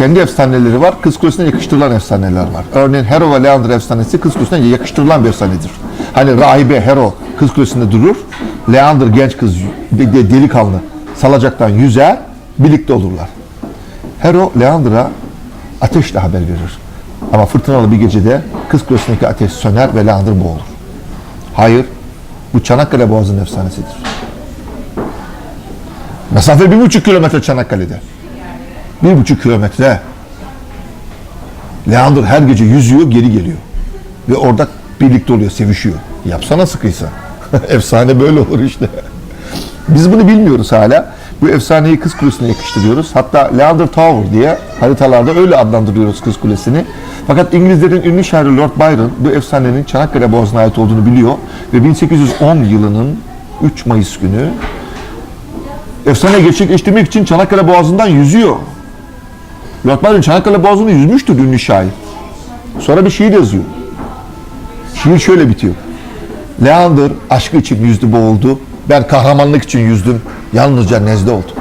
kendi efsaneleri var. Kız Kulesi'ne yakıştırılan efsaneler var. Örneğin Hero ve Leander efsanesi Kız Kulesi'ne yakıştırılan bir efsanedir. Hani rahibe Hero Kız Kulesi'nde durur. Leander genç kız de- de- delikanlı salacaktan yüzer. Birlikte olurlar. Hero Leander'a ateşle haber verir. Ama fırtınalı bir gecede Kız Kulesi'ndeki ateş söner ve Leander boğulur. Hayır. Bu Çanakkale Boğazı'nın efsanesidir. Mesafe bir buçuk kilometre Çanakkale'de. Bir buçuk kilometre. Leander her gece yüzüyor, geri geliyor. Ve orada birlikte oluyor, sevişiyor. Yapsana sıkıysa. Efsane böyle olur işte. Biz bunu bilmiyoruz hala. Bu efsaneyi Kız Kulesi'ne yakıştırıyoruz. Hatta Leander Tower diye haritalarda öyle adlandırıyoruz Kız Kulesi'ni. Fakat İngilizlerin ünlü şairi Lord Byron bu efsanenin Çanakkale Boğazı'na ait olduğunu biliyor ve 1810 yılının 3 Mayıs günü efsane gerçekleştirmek için Çanakkale Boğazı'ndan yüzüyor. Byron Çanakkale Boğazı'nda yüzmüştür ünlü şair. Sonra bir şiir yazıyor. Şiir şöyle bitiyor. Leander aşkı için yüzdü boğuldu. Ben kahramanlık için yüzdüm. Yalnızca nezle oldu.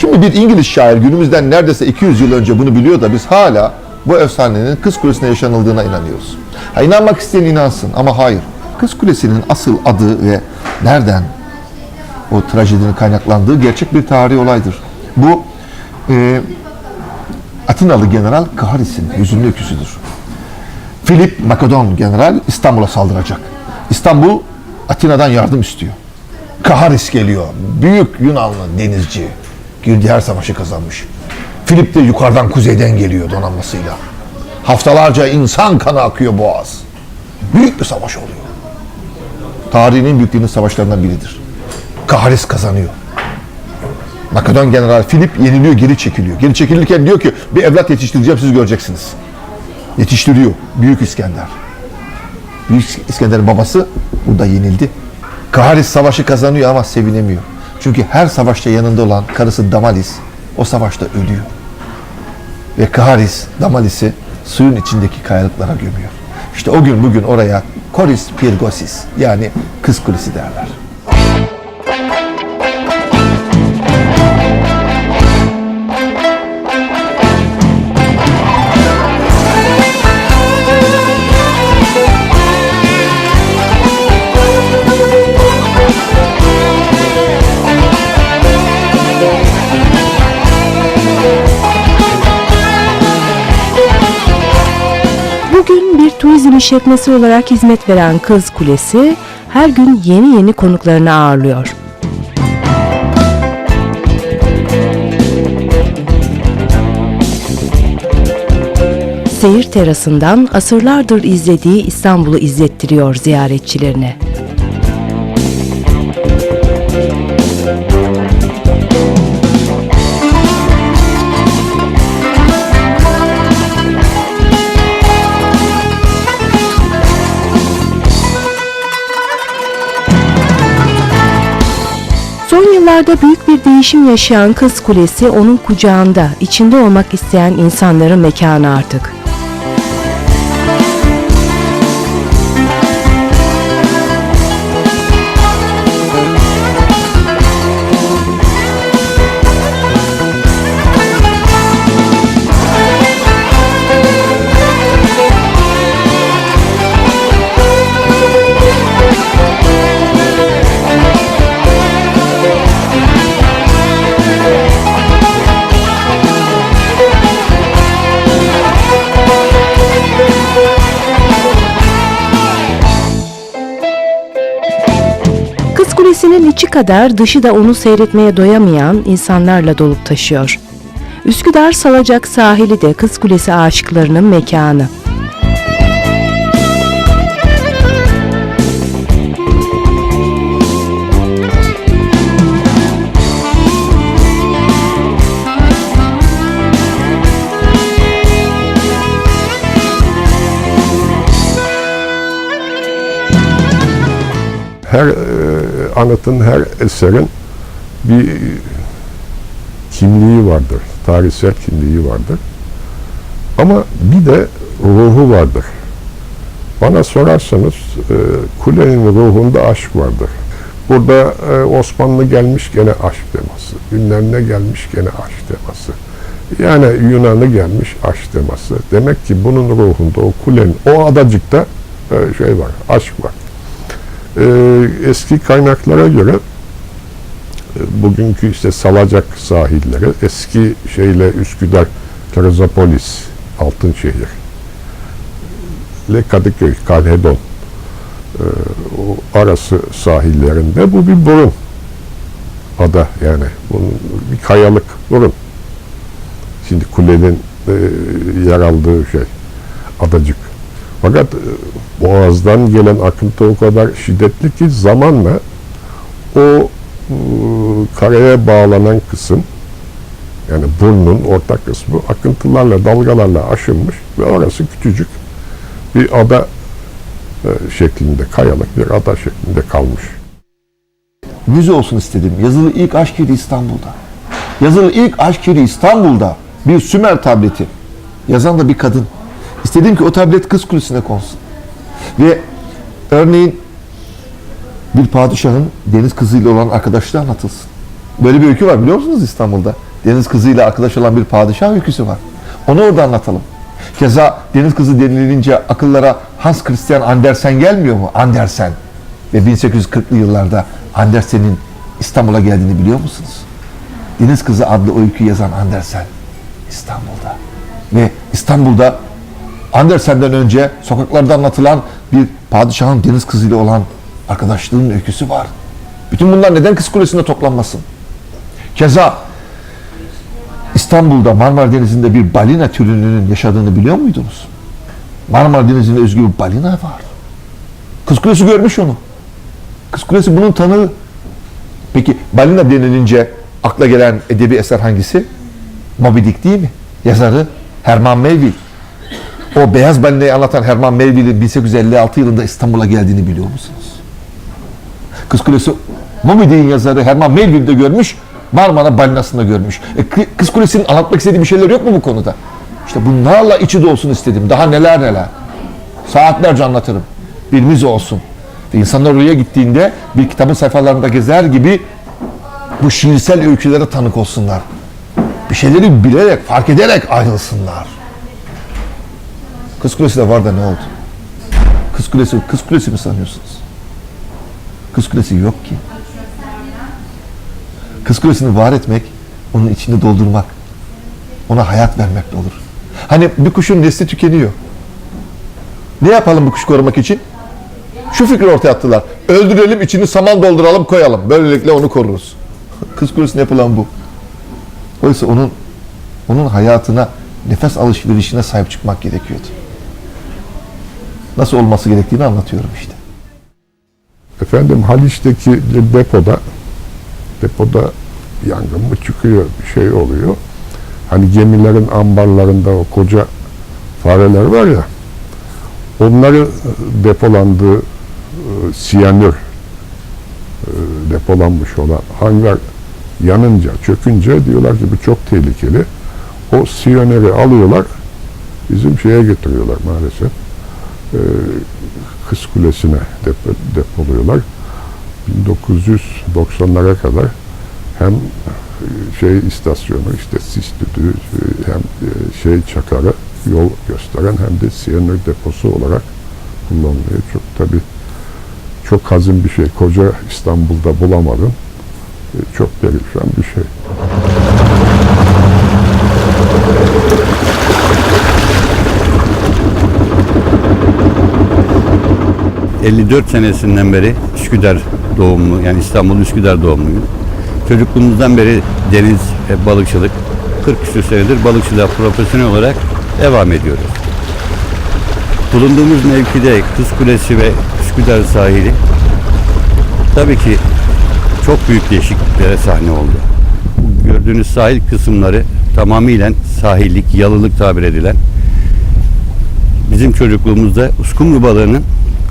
Şimdi bir İngiliz şair günümüzden neredeyse 200 yıl önce bunu biliyor da biz hala bu efsanenin Kız Kulesi'nde yaşanıldığına inanıyoruz. Ha, inanmak isteyen inansın ama hayır. Kız Kulesi'nin asıl adı ve nereden o trajedinin kaynaklandığı gerçek bir tarihi olaydır. Bu e, Atinalı General Kaharis'in yüzünün öyküsüdür. Filip Makedon General İstanbul'a saldıracak. İstanbul Atina'dan yardım istiyor. Kaharis geliyor. Büyük Yunanlı denizci. Girdiği her savaşı kazanmış. Filip de yukarıdan kuzeyden geliyor donanmasıyla. Haftalarca insan kanı akıyor boğaz. Büyük bir savaş oluyor. Tarihinin büyüklüğünün savaşlarından biridir. Kaharis kazanıyor. Makedon General Filip yeniliyor, geri çekiliyor. Geri çekilirken diyor ki bir evlat yetiştireceğim siz göreceksiniz. Yetiştiriyor. Büyük İskender. Büyük İskender'in babası burada yenildi. Kaharis savaşı kazanıyor ama sevinemiyor. Çünkü her savaşta yanında olan karısı Damalis o savaşta ölüyor. Ve Kaharis Damalis'i suyun içindeki kayalıklara gömüyor. İşte o gün bugün oraya Koris Pirgosis yani kız kulesi derler. Turizm işletmesi olarak hizmet veren Kız Kulesi her gün yeni yeni konuklarını ağırlıyor. Seyir terasından asırlardır izlediği İstanbul'u izlettiriyor ziyaretçilerine. Yıllarda büyük bir değişim yaşayan Kız Kulesi onun kucağında, içinde olmak isteyen insanların mekanı artık. Kulesi'nin içi kadar dışı da onu seyretmeye doyamayan insanlarla dolup taşıyor. Üsküdar Salacak sahili de Kız Kulesi aşıklarının mekanı. her anıtın, her eserin bir kimliği vardır. Tarihsel kimliği vardır. Ama bir de ruhu vardır. Bana sorarsanız e, kulenin ruhunda aşk vardır. Burada e, Osmanlı gelmiş gene aşk teması. Bilmem ne gelmiş gene aşk teması. Yani Yunan'ı gelmiş aşk teması. Demek ki bunun ruhunda o kulenin, o adacıkta e, şey var, aşk var. E, eski kaynaklara göre e, bugünkü işte Salacak sahilleri, eski şeyle Üsküdar, Karazapolis, Altınşehir, ile Kadıköy, Kalhedon e, o arası sahillerinde bu bir burun ada yani bunun bir kayalık burun. Şimdi kulenin e, yer aldığı şey adacık. Fakat e, boğazdan gelen akıntı o kadar şiddetli ki zamanla o e, karaya bağlanan kısım yani burnun orta kısmı akıntılarla dalgalarla aşınmış ve orası küçücük bir ada e, şeklinde kayalık bir ada şeklinde kalmış. Müze olsun istedim. Yazılı ilk aşk yeri İstanbul'da. Yazılı ilk aşk yeri İstanbul'da. Bir Sümer tableti. Yazan da bir kadın. İstedim ki o tablet kız kulesine konsun. Ve örneğin bir padişahın deniz kızıyla olan arkadaşlığı anlatılsın. Böyle bir öykü var biliyor musunuz İstanbul'da? Deniz kızıyla arkadaş olan bir padişah öyküsü var. Onu orada anlatalım. Keza deniz kızı denilince akıllara Hans Christian Andersen gelmiyor mu? Andersen. Ve 1840'lı yıllarda Andersen'in İstanbul'a geldiğini biliyor musunuz? Deniz Kızı adlı öykü yazan Andersen İstanbul'da. Ve İstanbul'da Andersen'den önce sokaklarda anlatılan bir padişahın deniz kızıyla olan arkadaşlığın öyküsü var. Bütün bunlar neden Kız Kulesi'nde toplanmasın? Keza İstanbul'da Marmara Denizi'nde bir balina türünün yaşadığını biliyor muydunuz? Marmara Denizi'nde özgü bir balina var. Kız Kulesi görmüş onu. Kız Kulesi bunun tanığı. Peki balina denilince akla gelen edebi eser hangisi? Moby Dick değil mi? Yazarı Herman Melville. O beyaz balinayı anlatan Herman Melville'in 1856 yılında İstanbul'a geldiğini biliyor musunuz? Kız Kulesi Moby Dick'in yazarı Herman Melville de görmüş, Marmara balinasını da görmüş. E, Kı- Kız Kulesi'nin anlatmak istediği bir şeyler yok mu bu konuda? İşte bunlarla içi dolsun istedim. Daha neler neler. Saatlerce anlatırım. Bir müze olsun. Ve insanlar oraya gittiğinde bir kitabın sayfalarında gezer gibi bu şiirsel öykülere tanık olsunlar. Bir şeyleri bilerek, fark ederek ayrılsınlar. Kız Kulesi de var da ne oldu? Kız Kulesi, Kız Kulesi mi sanıyorsunuz? Kız Kulesi yok ki. Kız Kulesi'ni var etmek, onun içini doldurmak, ona hayat vermekle olur. Hani bir kuşun nesli tükeniyor. Ne yapalım bu kuşu korumak için? Şu fikri ortaya attılar. Öldürelim, içini saman dolduralım, koyalım. Böylelikle onu koruruz. Kız Kulesi'ne yapılan bu. Oysa onun onun hayatına, nefes alışverişine sahip çıkmak gerekiyordu. Nasıl olması gerektiğini anlatıyorum işte. Efendim Haliç'teki depoda depoda yangın mı çıkıyor bir şey oluyor. Hani gemilerin ambarlarında o koca fareler var ya onların depolandığı e, siyanür e, depolanmış olan hangar yanınca, çökünce diyorlar ki bu çok tehlikeli. O siyanürü alıyorlar, bizim şeye getiriyorlar maalesef. E, Kız Kulesi'ne depo, depoluyorlar. 1990'lara kadar hem şey istasyonu işte sis düdüğü hem e, şey çakarı yol gösteren hem de siyanür deposu olarak kullanılıyor. Çok tabi çok hazin bir şey. Koca İstanbul'da bulamadım. E, Çok perişan bir şey. 54 senesinden beri Üsküdar doğumlu yani İstanbul Üsküdar doğumluyum. Çocukluğumuzdan beri deniz balıkçılık 40 küsur senedir balıkçılığa profesyonel olarak devam ediyoruz. Bulunduğumuz mevkide Kız Kulesi ve Üsküdar sahili tabii ki çok büyük değişikliklere sahne oldu. Gördüğünüz sahil kısımları tamamıyla sahillik, yalılık tabir edilen bizim çocukluğumuzda uskumru balığının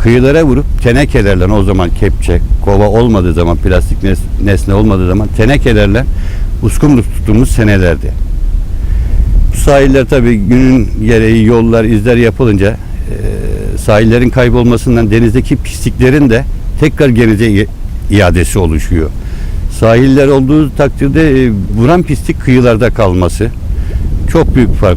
kıyılara vurup tenekelerle o zaman kepçe, kova olmadığı zaman plastik nes- nesne olmadığı zaman tenekelerle uskumru tuttuğumuz senelerdi. Bu sahiller tabii günün gereği yollar, izler yapılınca e, sahillerin kaybolmasından denizdeki pisliklerin de tekrar denize i- iadesi oluşuyor. Sahiller olduğu takdirde e, vuran pislik kıyılarda kalması çok büyük fark